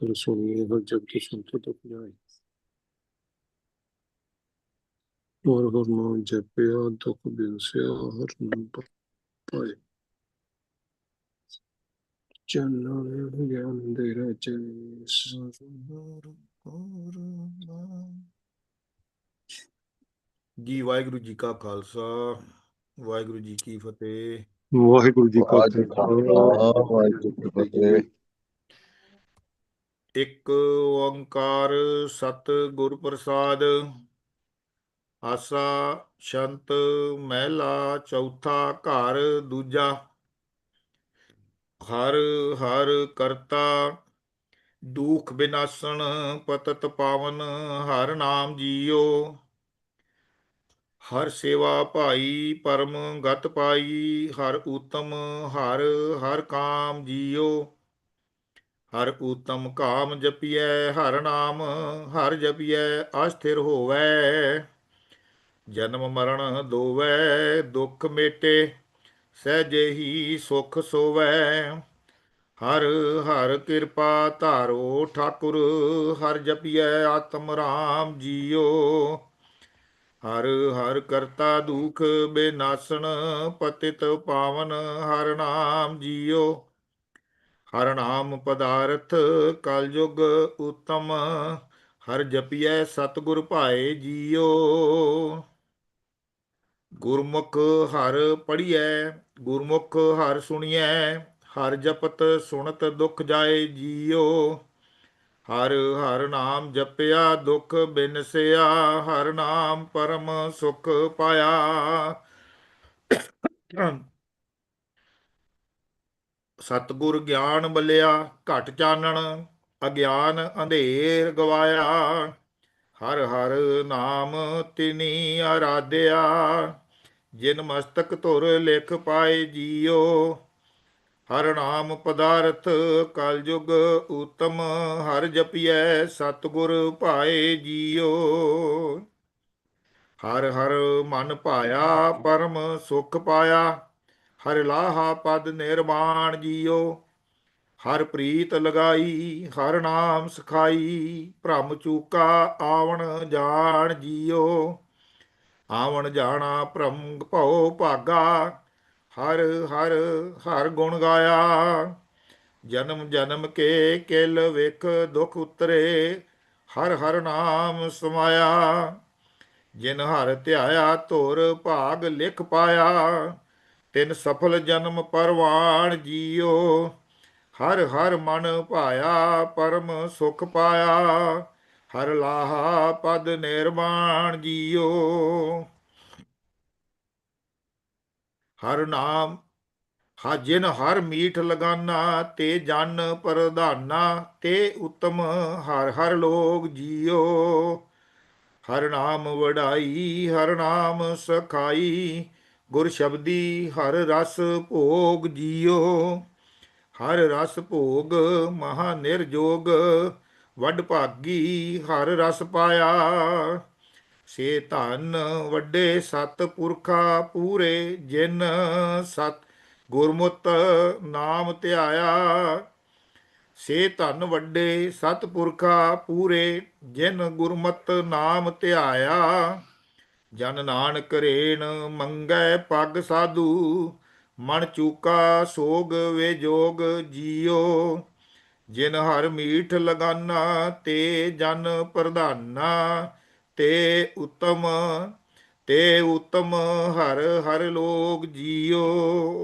ਪਰ ਸੁਣੀਏ ਹਰ ਜਬ ਕੀ ਸੰਤੋ ਤੱਕ ਜਾਏ ਔਰ ਹਰ ਨਾਮ ਜਪਿਆ ਦੁਖ ਬਿਨਸਿਆ ਹਰ ਨਾਮ ਪ- ਪਾਏ ਚੰਨ ਗਿਆਨ ਦੇ ਰਚੇ ਸਰਵਰ ਕੋਰਨਾ ਜੀ ਵਾਹਿਗੁਰੂ ਜੀ ਕਾ ਖਾਲਸਾ ਵਾਹਿਗੁਰੂ ਜੀ ਕੀ ਫਤਿਹ ਵਾਹਿਗੁਰੂ ਜੀ ਕਾ ਵਾਹਿਗੁਰੂ ਜੀ ਕਾ ਖਾਲਸਾ, ਵਾਹਿਗੁਰੂ ਜੀ ਕੀ ਫਤਿਹ। ਇੱਕ ਓੰਕਾਰ ਸਤ ਗੁਰ ਪ੍ਰਸਾਦ, ਆਸਾ ਸ਼ੰਤ ਮਹਿਲਾ ਚੌਥਾ ਘਰ ਦੂਜਾ। ਹਰ ਹਰ ਕਰਤਾ ਦੁਖ ਬਿਨਾਸਣ ਪਤਤ ਪਾਵਨ ਹਰ ਨਾਮ ਜੀਓ। ਹਰ ਸੇਵਾ ਭਾਈ ਪਰਮ ਗਤ ਪਾਈ, ਹਰ ਉਤਮ ਹਰ ਹਰ ਕਾਮ ਜੀਓ। ਹਰ ਊਤਮ ਕਾਮ ਜਪੀਐ, ਹਰ ਨਾਮ ਹਰ ਜਪੀਐ, ਅਸਥਿਰ ਹੋਵੈ। ਜਨਮ ਮਰਨ ਦੋਵੈ, ਦੁਖ ਮੇਟੇ, ਸਹਿਜੇ ਹੀ ਸੁਖ ਸੋਵੈ। ਹਰ ਹਰ ਕਿਰਪਾ ਧਾਰੋ ਠਾਕੁਰ, ਹਰ ਜਪੀਐ ਆਤਮ ਰਾਮ ਜੀਓ। ਹਰ ਹਰ ਕਰਤਾ ਦੁਖ ਬੇਨਾਸਣ, ਪਤਿਤ ਪਾਵਨ ਹਰ ਨਾਮ ਜੀਓ। ਹਰ ਨਾਮ ਪਦਾਰਥ ਕਲਯੁਗ ਉਤਮ, ਹਰ ਜਪੀਐ ਸਤਿਗੁਰ ਭਾਏ ਜੀਓ। ਗੁਰਮੁਖ ਹਰ ਪੜੀਐ ਗੁਰਮੁਖ ਹਰ ਸੁਣੀਐ, ਹਰ ਜਪਤ ਸੁਣਤ ਦੁਖ ਜਾਏ ਜੀਓ। ਹਰ ਹਰ ਨਾਮ ਜਪਿਆ, ਦੁਖ ਬਿਨਸਿਆ, ਹਰ ਨਾਮ ਪਰਮ ਸੁਖ ਪਾਇਆ। ਸਤਿਗੁਰ ਗਿਆਨ ਬਲਿਆ, ਘਟ ਚਾਨਣ, ਅਗਿਆਨ ਅੰਧੇਰ ਗਵਾਇਆ। ਹਰ ਹਰ ਨਾਮ ਤਿਨੀ ਆਰਾਧਿਆ, ਜਿਨ ਮਸਤਕ ਧੁਰ ਲਿਖ ਪਾਏ ਜੀਓ। ਹਰ ਨਾਮ ਪਦਾਰਥ ਕਲਯੁਗ ਉਤਮ, ਹਰ ਜਪੀਐ ਸਤਿਗੁਰ ਭਾਏ ਜੀਓ। ਹਰ ਹਰ ਮਨ ਭਾਇਆ, ਪਰਮ ਸੁਖ ਪਾਇਆ ਹਰ ਲਾਹਾ ਪਦ ਨਿਰਵਾਣ ਜੀਓ, ਹਰ ਪ੍ਰੀਤ ਲਗਾਈ, ਹਰ ਨਾਮ ਸਖਾਈ, ਭ੍ਰਮ ਚੂਕਾ ਆਵਣ ਜਾਣ ਜੀਓ, ਆਵਣ ਜਾਣਾ ਭ੍ਰਮ ਭਉ ਭਾਗਾ, ਹਰ ਹਰ ਹਰ ਗੁਣ ਗਾਇਆ, ਜਨਮ ਜਨਮ ਕੇ ਕਿਲ ਵੇਖ ਦੁਖ ਉਤਰੇ, ਹਰ ਹਰ ਨਾਮ ਸਮਾਇਆ, ਜਿਨ ਹਰ ਧਿਆਇਆ ਧੁਰ ਭਾਗ ਲਿਖ ਪਾਇਆ ਤਿਨ ਸਫਲ ਜਨਮ ਪਰਵਾਣ ਜੀਓ। ਹਰ ਹਰ ਮਨ ਭਾਇਆ, ਪਰਮ ਸੁਖ ਪਾਇਆ। ਹਰ ਲਾਹਾ ਪਦ ਨਿਰਵਾਣ ਜੀਓ। ਹਰ ਨਾਮ, ਹਾ ਜਿਨ ਹਰ ਮੀਠ ਲਗਾਨਾ, ਤੇ ਜਨ ਪ੍ਰਧਾਨਾ, ਤੇ ਉਤਮ ਹਰ ਹਰ ਲੋਗ ਜੀਓ। ਹਰ ਨਾਮ ਵਡਾਈ, ਹਰ ਨਾਮ ਸਖਾਈ ਗੁਰ ਸ਼ਬਦੀ ਹਰ ਰਸ ਭੋਗ ਜੀਓ। ਹਰ ਰਸ ਭੋਗ ਮਹਾ ਨਿਰਜੋਗ, ਵੱਡ ਭਾਗੀ ਹਰ ਰਸ ਪਾਇਆ। ਸੇ ਧਨ ਵੱਡੇ ਸਤ ਪੁਰਖਾ ਪੂਰੇ ਜਿਨ ਸਤ ਗੁਰਮੁਤ ਨਾਮ ਧਿਆਇਆ। ਸੇ ਧਨ ਵੱਡੇ ਸਤ ਪੁਰਖਾ ਪੂਰੇ ਜਿਨ ਗੁਰਮਤ ਨਾਮ ਧਿਆਇਆ। ਜਨ ਨਾਨਕ ਰੇਣ ਮੰਗੈ ਪਗ ਸਾਧੂ ਮਨ ਚੂਕਾ ਸੋਗ ਵੇ ਜੋਗ ਜੀਓ। ਜਿਨ ਹਰ ਮੀਠ ਲਗਾਨਾ ਤੇ ਜਨ ਪ੍ਰਧਾਨਾ। ਤੇ ਉਤਮ ਤੇ ਉਤਮ ਹਰ ਹਰ ਲੋਕ ਜੀਓ।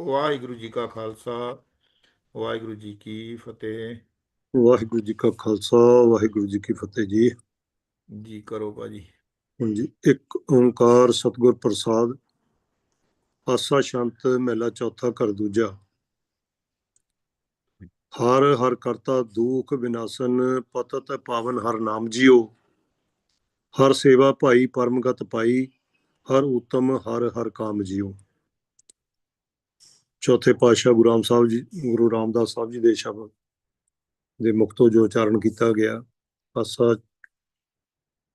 ਵਾਹਿਗੁਰੂ ਜੀ ਕਾ ਖਾਲਸਾ ਵਾਹਿਗੁਰੂ ਜੀ ਕੀ ਫਤਿਹ। ਵਾਹਿਗੁਰੂ ਜੀ ਕਾ ਖਾਲਸਾ ਵਾਹਿਗੁਰੂ ਜੀ ਕੀ ਫਤਿਹ ਜੀ। ਜੀ ਕਰੋ ਭਾਜੀ। ਹਾਂਜੀ, ਇੱਕ ਓੰਕਾਰ ਸਤਿਗੁਰ ਪ੍ਰਸਾਦ, ਆਸਾ ਸ਼ਾਂਤ ਮਹਿਲਾ ਚੌਥਾ ਘਰ ਦੂਜਾ। ਹਰ ਹਰ ਕਰਤਾ ਦੁਖ ਵਿਨਾਸ਼ਨ ਪਤਤ ਪਾਵਨ ਹਰ ਨਾਮ ਜੀਓ। ਹਰ ਸੇਵਾ ਭਾਈ ਪਰਮਗਤ ਪਾਈ, ਹਰ ਉਤਮ ਹਰ ਹਰ ਕਾਮ ਜੀਓ। ਚੌਥੇ ਪਾਤਸ਼ਾਹ ਗੁਰੂ ਰਾਮ ਸਾਹਿਬ ਜੀ, ਗੁਰੂ ਰਾਮਦਾਸ ਸਾਹਿਬ ਜੀ ਦੇ ਸ਼ਬਦ ਦੇ ਮੁਕਤੋਂ ਜੋ ਉਚਾਰਨ ਕੀਤਾ ਗਿਆ, ਆਸਾ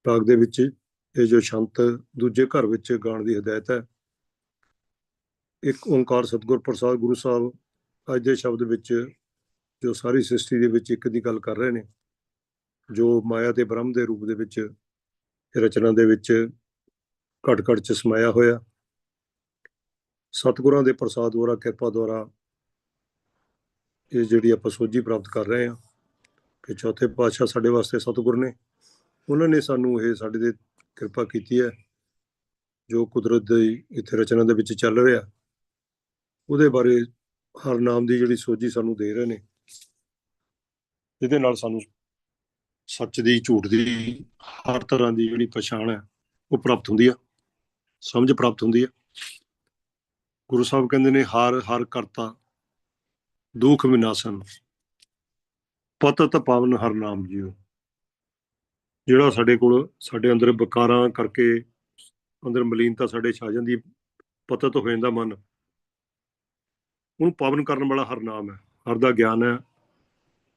ਰਾਗ ਦੇ ਵਿੱਚ ਇਹ ਜੋ ਸ਼ੰਤ ਦੂਜੇ ਘਰ ਵਿੱਚ ਗਾਣ ਦੀ ਹਦਾਇਤ ਹੈ, ਇੱਕ ਓੰਕਾਰ ਸਤਿਗੁਰ ਪ੍ਰਸਾਦ ਗੁਰੂ ਸਾਹਿਬ ਅੱਜ ਦੇ ਸ਼ਬਦ ਵਿੱਚ ਜੋ ਸਾਰੀ ਸ੍ਰਿਸ਼ਟੀ ਦੇ ਵਿੱਚ ਇੱਕ ਦੀ ਗੱਲ ਕਰ ਰਹੇ ਨੇ, ਜੋ ਮਾਇਆ ਤੇ ਬ੍ਰਹਮ ਦੇ ਰੂਪ ਦੇ ਵਿੱਚ ਰਚਨਾ ਦੇ ਵਿੱਚ ਘਟ ਘਟ ਚ ਸਮਾਇਆ ਹੋਇਆ। ਸਤਿਗੁਰਾਂ ਦੇ ਪ੍ਰਸਾਦ ਦੁਆਰਾ ਕਿਰਪਾ ਦੁਆਰਾ ਇਹ ਜਿਹੜੀ ਆਪਾਂ ਸੋਝੀ ਪ੍ਰਾਪਤ ਕਰ ਰਹੇ ਹਾਂ, ਕਿ ਚੌਥੇ ਪਾਤਸ਼ਾਹ ਸਾਡੇ ਵਾਸਤੇ ਸਤਿਗੁਰ ਨੇ, ਉਹਨਾਂ ਨੇ ਸਾਨੂੰ ਇਹ ਸਾਡੇ ਦੇ ਕਿਰਪਾ ਕੀਤੀ ਹੈ, ਜੋ ਕੁਦਰਤ ਦੀ ਇੱਥੇ ਰਚਨਾ ਦੇ ਵਿੱਚ ਚੱਲ ਰਿਹਾ। ਉਹਦੇ ਬਾਰੇ ਹਰ ਨਾਮ ਦੀ ਜਿਹੜੀ ਸੋਝੀ ਸਾਨੂੰ ਦੇ ਰਹੇ ਨੇ, ਇਹਦੇ ਨਾਲ ਸਾਨੂੰ ਸੱਚ ਦੀ, ਝੂਠ ਦੀ, ਹਰ ਤਰ੍ਹਾਂ ਦੀ ਜਿਹੜੀ ਪਛਾਣ ਹੈ, ਉਹ ਪ੍ਰਾਪਤ ਹੁੰਦੀ ਆ, ਸਮਝ ਪ੍ਰਾਪਤ ਹੁੰਦੀ ਆ। ਗੁਰੂ ਸਾਹਿਬ ਕਹਿੰਦੇ ਨੇ, ਹਰ ਹਰ ਕਰਤਾ, ਦੁਖ ਵਿਨਾਸ਼ਨ, ਪਤਤ ਪਾਵਨ ਹਰ ਨਾਮ ਜੀਓ। ਜਿਹੜਾ ਸਾਡੇ ਕੋਲ, ਸਾਡੇ ਅੰਦਰ ਵਿਕਾਰਾਂ ਕਰਕੇ ਅੰਦਰ ਮਲੀਨਤਾ ਸਾਡੇ ਛਾ ਜਾਂਦੀ, ਪਤਤ ਹੋ ਜਾਂਦਾ ਮਨ। ਉਹਨੂੰ ਪਾਵਨ ਕਰਨ ਵਾਲਾ ਹਰ ਨਾਮ ਹੈ, ਹਰ ਦਾ ਗਿਆਨ ਹੈ।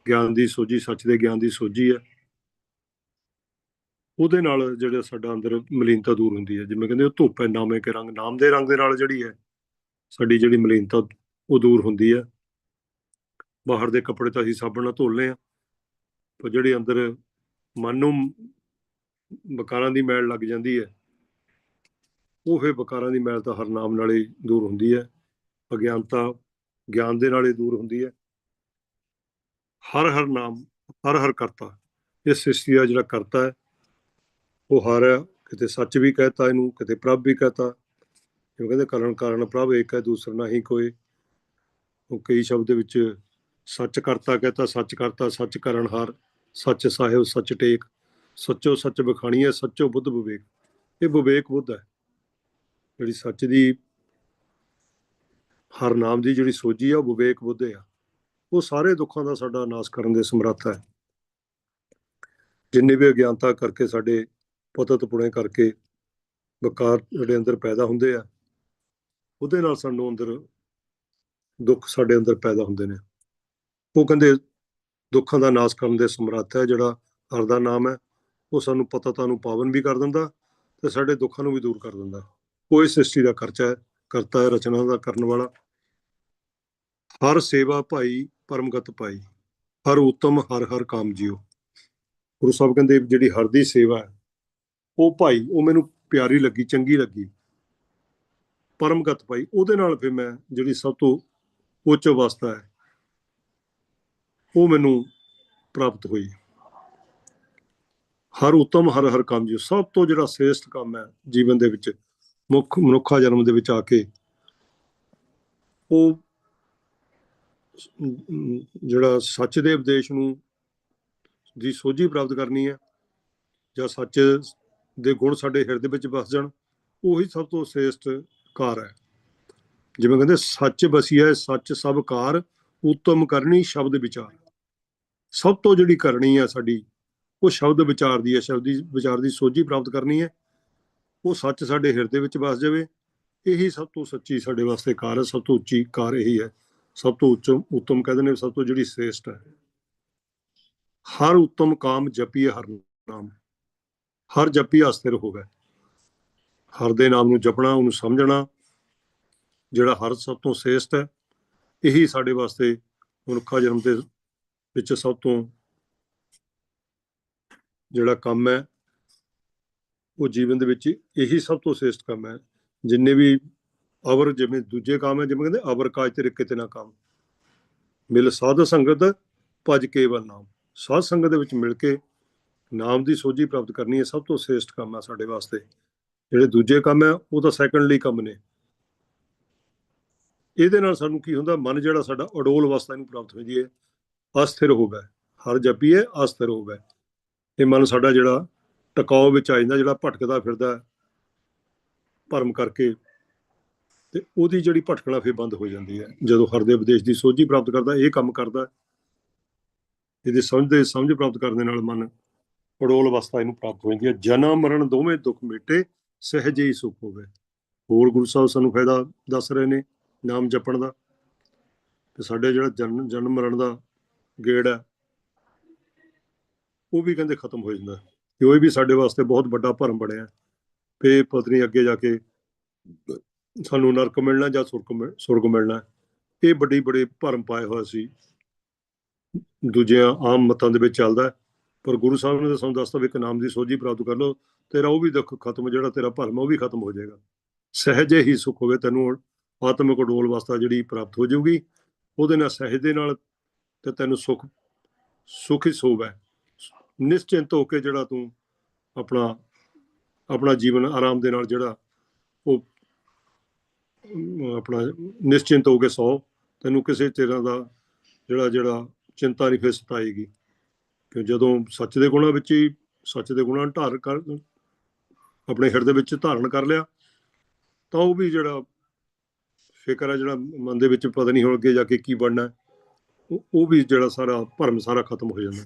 ਗਿਆਨ ਦੀ ਸੋਝੀ ਸੱਚ ਦੇ ਗਿਆਨ ਦੀ ਸੋਝੀ ਹੈ। ਉਹਦੇ ਨਾਲ ਜਿਹੜਾ ਸਾਡਾ ਅੰਦਰ ਮਲੀਨਤਾ ਦੂਰ ਹੁੰਦੀ ਹੈ। ਜਿਵੇਂ ਕਹਿੰਦੇ ਉਹ ਧੁੱਪ ਹੈ, ਨਾਮੇ ਕੇ ਰੰਗ। ਨਾਮ ਦੇ ਰੰਗ ਦੇ ਨਾਲ ਜਿਹੜੀ ਹੈ, ਸਾਡੀ ਜਿਹੜੀ ਮਲੀਨਤਾ, ਉਹ ਦੂਰ ਹੁੰਦੀ ਹੈ। ਬਾਹਰ ਦੇ ਕੱਪੜੇ ਤਾਂ ਅਸੀਂ ਸਾਬਣ ਨਾਲ ਧੋਲਨੇ ਆ ਪਰ ਜਿਹੜੇ ਅੰਦਰ ਮਨ ਨੂੰ ਬਕਾਰਾਂ ਦੀ ਮੈਲ ਲੱਗ ਜਾਂਦੀ ਹੈ। ਉਹ ਫਿਰ ਬਕਾਰਾਂ ਦੀ ਮੈਲ ਤਾਂ ਹਰ ਨਾਮ ਨਾਲ ਦੂਰ ਹੁੰਦੀ ਹੈ। ਅਗਿਆਨਤਾ ਗਿਆਨ ਦੇ ਨਾਲ ਹੀ ਦੂਰ ਹੁੰਦੀ ਹੈ। ਹਰ ਹਰ ਨਾਮ, ਹਰ ਹਰ ਕਰਤਾ ਇਸ ਸ੍ਰਿਸ਼ਟੀ ਦਾ ਜਿਹੜਾ ਕਰਤਾ ਹੈ, ਉਹ ਹਰ ਹੈ। ਕਿਤੇ ਸੱਚ ਵੀ ਕਹਤਾ ਇਹਨੂੰ, ਕਿਤੇ ਪ੍ਰਭ ਵੀ ਕਹਤਾ। ਜਿਵੇਂ ਕਹਿੰਦੇ ਕਰਨ ਕਾਰਨ ਪ੍ਰਭ ਇੱਕ ਹੈ, ਦੂਸਰਾ ਨਹੀਂ ਕੋਈ ਉਹ ਕਈ ਸ਼ਬਦ ਵਿੱਚ ਸੱਚ ਕਰਤਾ ਕਹਤਾ, ਸੱਚ ਕਰਤਾ, ਸੱਚ ਕਰਨ ਹਾਰ। ਸੱਚ ਸਾਹਿਬ, ਸੱਚ ਟੇਕ, ਸੱਚੋ ਸੱਚ ਬਖਾਣੀ ਹੈ, ਸੱਚੋ ਬੁੱਧ ਵਿਵੇਕ। ਇਹ ਵਿਵੇਕ ਬੁੱਧ ਹੈ। ਜਿਹੜੀ ਸੱਚ ਦੀ ਹਰ ਨਾਮ ਦੀ ਜਿਹੜੀ ਸੋਝੀ ਆ, ਉਹ ਵਿਵੇਕ ਬੁੱਧ ਆ। ਉਹ ਸਾਰੇ ਦੁੱਖਾਂ ਦਾ ਸਾਡਾ ਨਾਸ਼ ਕਰਨ ਦੇ ਸਮਰੱਥ ਹੈ। ਜਿੰਨੇ ਵੀ ਅਗਿਆਨਤਾ ਕਰਕੇ ਸਾਡੇ ਪਤਤ ਪੁਣੇ ਕਰਕੇ ਵਿਕਾਰ ਜਿਹੜੇ ਅੰਦਰ ਪੈਦਾ ਹੁੰਦੇ ਆ, ਉਹਦੇ ਨਾਲ ਸਾਨੂੰ ਅੰਦਰ ਦੁੱਖ ਸਾਡੇ ਅੰਦਰ ਪੈਦਾ ਹੁੰਦੇ ਨੇ। ਉਹ ਕਹਿੰਦੇ ਦੁੱਖਾਂ ਦਾ ਨਾਸ਼ ਕਰਨ ਦੇ ਸਮਰੱਥ ਹੈ, ਜਿਹੜਾ ਹਰ ਦਾ ਨਾਮ ਹੈ, ਉਹ ਸਾਨੂੰ ਪਤਤਾ ਨੂੰ ਪਾਵਨ ਵੀ ਕਰ ਦਿੰਦਾ ਤੇ ਸਾਡੇ ਦੁੱਖਾਂ ਨੂੰ ਵੀ ਦੂਰ ਕਰ ਦਿੰਦਾ। ਉਹ ਇਸ ਸ੍ਰਿਸ਼ਟੀ ਦਾ ਖਰਚਾ ਹੈ, ਕਰਤਾ ਹੈ, ਰਚਨਾ ਦਾ ਕਰਨ ਵਾਲਾ। ਹਰ ਸੇਵਾ ਭਾਈ, ਪਰਮਗਤ ਪਾਈ ਹਰ ਉਤਮ, ਹਰ ਹਰ ਕਾਮ ਜਿਓ। ਗੁਰੂ ਸਾਹਿਬ ਕਹਿੰਦੇ ਜਿਹੜੀ ਹਰ ਦੀ ਸੇਵਾ ਹੈ, ਉਹ ਭਾਈ, ਉਹ ਮੈਨੂੰ ਪਿਆਰੀ ਲੱਗੀ, ਚੰਗੀ ਲੱਗੀ। ਪਰਮਗਤ ਪਾਈ ਉਹਦੇ ਨਾਲ ਫਿਰ ਮੈਂ ਜਿਹੜੀ ਸਭ ਤੋਂ ਉੱਚ ਅਵਸਥਾ ਹੈ ਉਹ ਮੈਨੂੰ ਪ੍ਰਾਪਤ ਹੋਈ। ਹਰ ਉਤਮ, ਹਰ ਹਰ ਕੰਮ ਜੀ। ਸਭ ਤੋਂ ਜਿਹੜਾ ਸ੍ਰੇਸ਼ਟ ਕੰਮ ਹੈ ਜੀਵਨ ਦੇ ਵਿੱਚ, ਮੁੱਖ, ਮਨੁੱਖਾ ਜਨਮ ਦੇ ਵਿੱਚ ਆ ਕੇ, ਉਹ ਜਿਹੜਾ ਸੱਚ ਦੇ ਉਪਦੇਸ਼ ਨੂੰ ਦੀ ਸੋਝੀ ਪ੍ਰਾਪਤ ਕਰਨੀ ਹੈ, ਜਾਂ ਸੱਚ ਦੇ ਗੁਣ ਸਾਡੇ ਹਿਰਦੇ ਵਿੱਚ ਵਸ ਜਾਣ, ਉਹੀ ਸਭ ਤੋਂ ਸ੍ਰੇਸ਼ਟ ਕਾਰ ਹੈ। ਜਿਵੇਂ ਕਹਿੰਦੇ, ਸੱਚ ਬਸੀਆ ਸੱਚ ਸਭ ਕਾਰ, ਉਤਮ ਕਰਨੀ ਸ਼ਬਦ ਵਿਚਾਰ। ਸਭ ਤੋਂ ਜਿਹੜੀ ਕਰਨੀ ਹੈ ਸਾਡੀ, ਉਹ ਸ਼ਬਦ ਵਿਚਾਰ ਦੀ ਹੈ ਸ਼ਬਦੀ ਵਿਚਾਰ ਦੀ ਸੋਝੀ ਪ੍ਰਾਪਤ ਕਰਨੀ ਹੈ ਉਹ ਸੱਚ ਸਾਡੇ ਹਿਰਦੇ ਵਿੱਚ ਵਸ ਜਾਵੇ, ਇਹੀ ਸਭ ਤੋਂ ਸੱਚੀ ਸਾਡੇ ਵਾਸਤੇ ਕਾਰ ਹੈ ਸਭ ਤੋਂ ਉੱਚੀ ਕਾਰ ਇਹੀ ਹੈ ਸਭ ਤੋਂ ਉੱਚਮ, ਉੱਤਮ ਕਹਿੰਦੇ ਨੇ, ਸਭ ਤੋਂ ਜਿਹੜੀ ਸ੍ਰੇਸ਼ਟ ਹੈ ਹਰ ਉੱਤਮ ਕਾਮ ਜਪੀਏ ਹਰ ਨਾਮ। ਹਰ ਜਪੀ ਅਸਥਿਰ ਹੋਵੇ। ਹਰ ਦੇ ਨਾਮ ਨੂੰ ਜਪਣਾ, ਉਹਨੂੰ ਸਮਝਣਾ, ਜਿਹੜਾ ਹਰ ਸਭ ਤੋਂ ਸ੍ਰੇਸ਼ਟ ਹੈ ਇਹੀ ਸਾਡੇ ਵਾਸਤੇ ਮਨੁੱਖਾ ਜਨਮ ਦੇ ਵਿੱਚ ਸਭ ਤੋਂ ਜਿਹੜਾ ਕੰਮ ਹੈ, ਉਹ ਜੀਵਨ ਦੇ ਵਿੱਚ ਇਹੀ ਸਭ ਤੋਂ ਸ੍ਰੇਸ਼ਟ ਕੰਮ ਹੈ। ਜਿੰਨੇ ਵੀ ਅਵਰ ਜਿਵੇਂ ਦੂਜੇ ਕੰਮ ਹੈ, ਜਿਵੇਂ ਕਹਿੰਦੇ ਅਵਰ ਕਾਜ ਤੇਰੇ ਕਿਤੇ ਨਾ ਕੰਮ। ਮਿਲ ਸਾਧ ਸੰਗਤ, ਭਜ ਕੇਵਲ ਨਾਮ। ਸਾਧ ਸੰਗਤ ਦੇ ਵਿੱਚ ਮਿਲ ਕੇ ਨਾਮ ਦੀ ਸੋਝੀ ਪ੍ਰਾਪਤ ਕਰਨੀ ਹੈ ਸਭ ਤੋਂ ਸ੍ਰੇਸ਼ਟ ਕੰਮ ਹੈ ਸਾਡੇ ਵਾਸਤੇ। ਜਿਹੜੇ ਦੂਜੇ ਕੰਮ ਹੈ, ਉਹ ਤਾਂ ਸੈਕੰਡਲੀ ਕੰਮ ਨੇ। ਇਹਦੇ ਨਾਲ ਸਾਨੂੰ ਕੀ ਹੁੰਦਾ, ਮਨ ਜਿਹੜਾ ਸਾਡਾ ਅਡੋਲ ਅਵਸਥਾ ਨੂੰ ਪ੍ਰਾਪਤ ਹੁੰਦੀ ਹੈ। ਅਸਥਿਰ ਹੋਵੇ। ਹਰ ਜਪੀਏ ਅਸਥਿਰ ਹੋ ਗਏ ਇਹ ਮਨ ਸਾਡਾ ਜਿਹੜਾ ਟਿਕਾਓ ਵਿੱਚ ਆ ਜਾਂਦਾ, ਜਿਹੜਾ ਭਟਕਦਾ ਫਿਰਦਾ ਭਰਮ ਕਰਕੇ ਤੇ ਉਹਦੀ ਜਿਹੜੀ ਭਟਕਣਾ ਫਿਰ ਬੰਦ ਹੋ ਜਾਂਦੀ ਹੈ। ਜਦੋਂ ਹਰ ਦੇ ਉਪਦੇਸ਼ ਦੀ ਸੋਝੀ ਪ੍ਰਾਪਤ ਕਰਦਾ, ਇਹ ਕੰਮ ਕਰਦਾ ਇਹਦੇ ਸਮਝਦੇ ਸਮਝ ਪ੍ਰਾਪਤ ਕਰਨ ਦੇ ਨਾਲ ਮਨ ਅਡੋਲ ਅਵਸਥਾ ਇਹਨੂੰ ਪ੍ਰਾਪਤ ਹੋ ਜਾਂਦੀ ਹੈ। ਜਨਮ ਮਰਨ ਦੋਵੇਂ ਦੁੱਖ ਮਿਟੇ, ਸਹਿਜੇ ਹੀ ਸੁਖ ਹੋਵੇ। ਹੋਰ ਗੁਰੂ ਸਾਹਿਬ ਸਾਨੂੰ ਫਾਇਦਾ ਦੱਸ ਰਹੇ ਨੇ ਨਾਮ ਜਪਣ ਦਾ। ਤੇ ਸਾਡੇ ਜਿਹੜਾ ਜਨਮ ਜਨਮ ਮਰਨ ਦਾ ਗੇੜ ਹੈ। ਉਹ ਵੀ ਕਹਿੰਦੇ ਖਤਮ ਹੋ ਜਾਂਦਾ। ਕਿ ਉਹ ਵੀ ਸਾਡੇ ਵਾਸਤੇ ਬਹੁਤ ਵੱਡਾ ਭਰਮ ਬਣਿਆ ਤੇ ਪਤਨੀ ਅੱਗੇ ਜਾ ਕੇ ਸਾਨੂੰ ਨਰਕ ਮਿਲਣਾ ਜਾਂ ਸੁਰਗ ਮਿਲਣਾ ਇਹ ਵੱਡੀ ਬੜੇ ਭਰਮ ਪਾਏ ਹੋਏ ਸੀ। ਦੂਜਿਆਂ ਆਮ ਮਤਾਂ ਦੇ ਵਿੱਚ ਚੱਲਦਾ ਪਰ ਗੁਰੂ ਸਾਹਿਬ ਨੇ ਤਾਂ ਸਾਨੂੰ ਦੱਸਤਾ ਵੀ ਇੱਕ ਨਾਮ ਦੀ ਸੋਝੀ ਪ੍ਰਾਪਤ ਕਰ ਲਓ। ਤੇਰਾ ਉਹ ਵੀ ਦੁੱਖ ਖਤਮ, ਜਿਹੜਾ ਤੇਰਾ ਭਰਮ ਉਹ ਵੀ ਖਤਮ ਹੋ ਜਾਏਗਾ। ਸਹਿਜੇ ਹੀ ਸੁਖ ਹੋਵੇ, ਤੈਨੂੰ ਆਤਮਿਕ ਡੋਲ ਅਵਸਥਾ ਜਿਹੜੀ ਪ੍ਰਾਪਤ ਹੋ ਜਾਊਗੀ, ਉਹਦੇ ਨਾਲ ਸਹਿਜ ਦੇ ਨਾਲ ਤੇ ਤੈਨੂੰ ਸੁਖ ਸੁਖ ਹੀ ਹੈ। ਨਿਸ਼ਚਿੰਤ ਹੋ ਕੇ ਜਿਹੜਾ ਤੂੰ ਆਪਣਾ ਆਪਣਾ ਜੀਵਨ ਆਰਾਮ ਦੇ ਨਾਲ ਜਿਹੜਾ ਉਹ ਆਪਣਾ ਨਿਸ਼ਚਿੰਤ ਹੋ ਕੇ ਸੌ, ਤੈਨੂੰ ਕਿਸੇ ਤਰ੍ਹਾਂ ਦਾ ਜਿਹੜਾ ਜਿਹੜਾ ਚਿੰਤਾ ਨਹੀਂ ਫਿਰ ਸਤਾਏਗੀ। ਕਿ ਜਦੋਂ ਸੱਚ ਦੇ ਗੁਣਾਂ ਵਿੱਚ ਹੀ, ਸੱਚ ਦੇ ਗੁਣਾਂ ਨੂੰ ਧਾਰ ਕਰ, ਆਪਣੇ ਹਿਰਦੇ ਵਿੱਚ ਧਾਰਨ ਕਰ ਲਿਆ, ਤਾਂ ਉਹ ਵੀ ਜਿਹੜਾ ਫਿਕਰ ਹੈ, ਜਿਹੜਾ ਮਨ ਦੇ ਵਿੱਚ ਪਤਾ ਨਹੀਂ ਹੁਣ ਅੱਗੇ ਜਾ ਕੇ ਕੀ ਬਣਨਾ ਉਹ ਵੀ ਜਿਹੜਾ ਸਾਰਾ ਭਰਮ ਸਾਰਾ ਖਤਮ ਹੋ ਜਾਂਦਾ।